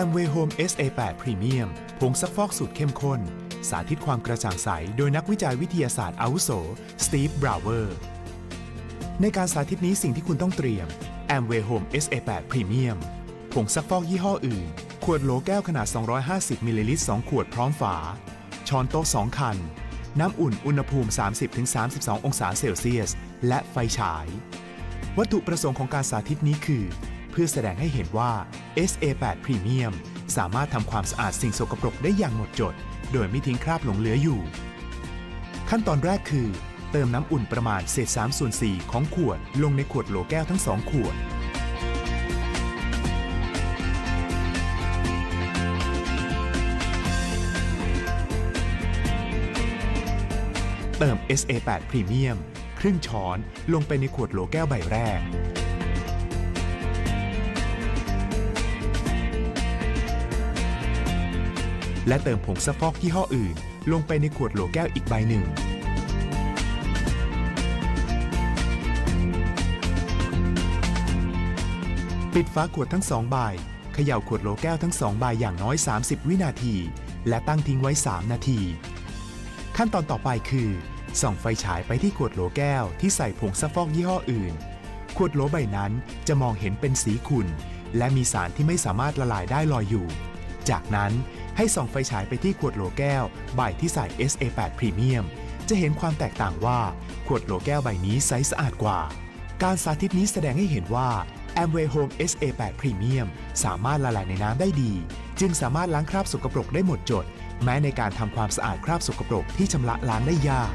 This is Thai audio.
Amway Home SA8 Premium ผงซักฟอกสูตรเข้มข้น สาธิตความกระจ่างใส โดยนักวิจัยวิทยาศาสตร์อาวุโส สตีฟ บราวเวอร์ ในการสาธิตนี้สิ่งที่คุณต้องเตรียม Amway Home SA8 Premium ผงซักฟอกยี่ห้ออื่น ขวดโหลแก้วขนาด 250 มิลลิลิตร 2 ขวดพร้อมฝา ช้อนโต๊ะ 2 คัน น้ำอุ่นอุณหภูมิ 30-32 องศาเซลเซียส และไฟฉาย วัตถุประสงค์ของการสาธิตนี้คือ เพื่อแสดงให้เห็นว่า SA8 Premium สามารถทำความสะอาดสิ่งสกปรกได้อย่างหมดจด โดยไม่ทิ้งคราบหลงเหลืออยู่ ขั้นตอนแรกคือ เติมน้ำอุ่นประมาณเศษ3ส่วน4ของขวด ลงในขวดโหลแก้วทั้ง2ขวดเติม SA8 Premium ครึ่งช้อนลงไปในขวดโหลแก้วใบแรก และเติมผงซักฟอกยี่ห้ออื่น ลงไปในขวดโหลแก้วอีกใบหนึ่ง ปิดฝาขวดทั้งสองใบเขย่าขวดโหลแก้วทั้งสองใบอย่างน้อย 30 วินาที และตั้งทิ้งไว้ 3 นาที ขั้นตอนต่อไปคือส่องไฟฉายไปที่ขวดโหลแก้วที่ใส่ผงซักฟอกยี่ห้ออื่น ขวดโหลใบนั้นจะมองเห็นเป็นสีขุ่นและมีสารที่ไม่สามารถละลายได้ลอยอยู่ จากนั้นให้ส่องไฟฉายไปที่ขวดโหลแก้ว ใบที่ใส่ SA8 Premium จะเห็นความแตกต่างว่าขวดโหลแก้วใบนี้ใสสะอาดกว่า การสาธิตนี้แสดงให้เห็นว่า Amway Home SA8 Premium สามารถละลายในน้ำได้ดี จึงสามารถล้างคราบสกปรกได้หมดจด แม้ในการทำความสะอาดคราบสกปรกที่ชำระล้างได้ยาก